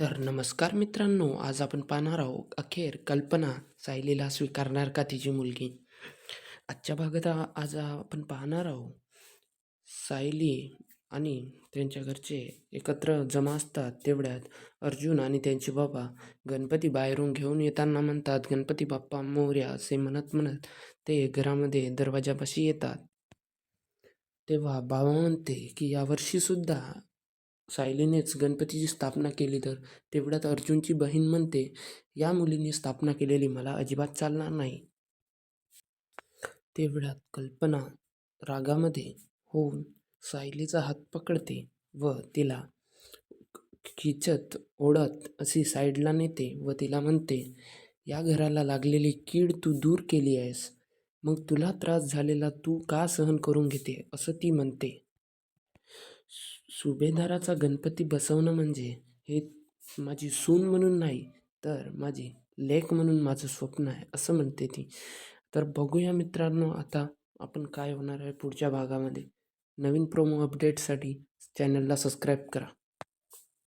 तर नमस्कार मित्रांनो आज आपण पाहणार आहोत अखेर कल्पना सायलीला स्वीकारणार का तिची मुलगी? आजच्या भागात आज आपण पाहणार आहोत सायली आणि त्यांच्या घरचे एकत्र जमा असतात तेवढ्यात अर्जुन आणि त्यांचे बाबा गणपती बाहेरून घेऊन येताना म्हणतात गणपती बाप्पा मोर्या असे म्हणत म्हणत ते घरामध्ये दरवाजापाशी येतात. तेव्हा बाबा म्हणते की यावर्षी सुद्धा सायलीनेच गणपतीची स्थापना केली तर? तेवढ्यात अर्जुनची बहीण म्हणते या मुलीने स्थापना केलेली मला अजिबात चालणार नाही. तेवढ्यात कल्पना रागामध्ये होऊन सायलीचा हात पकडते व तिला खिचत ओढत अशी साईडला नेते व तिला म्हणते या घराला लागलेली कीड तू दूर केली आहेस. मग तुला त्रास झालेला तू का सहन करून घेते? असं ती म्हणते. सुभेदाराचा गणपती बसवणं म्हणजे हे माझी सून म्हणून नाही तर माझी लेक म्हणून माझं स्वप्न आहे असं म्हणते ती. तर बघूया मित्रांनो आता आपण काय होणार आहे पुढच्या भागामध्ये. नवीन प्रोमो अपडेटसाठी चॅनलला सबस्क्राईब करा.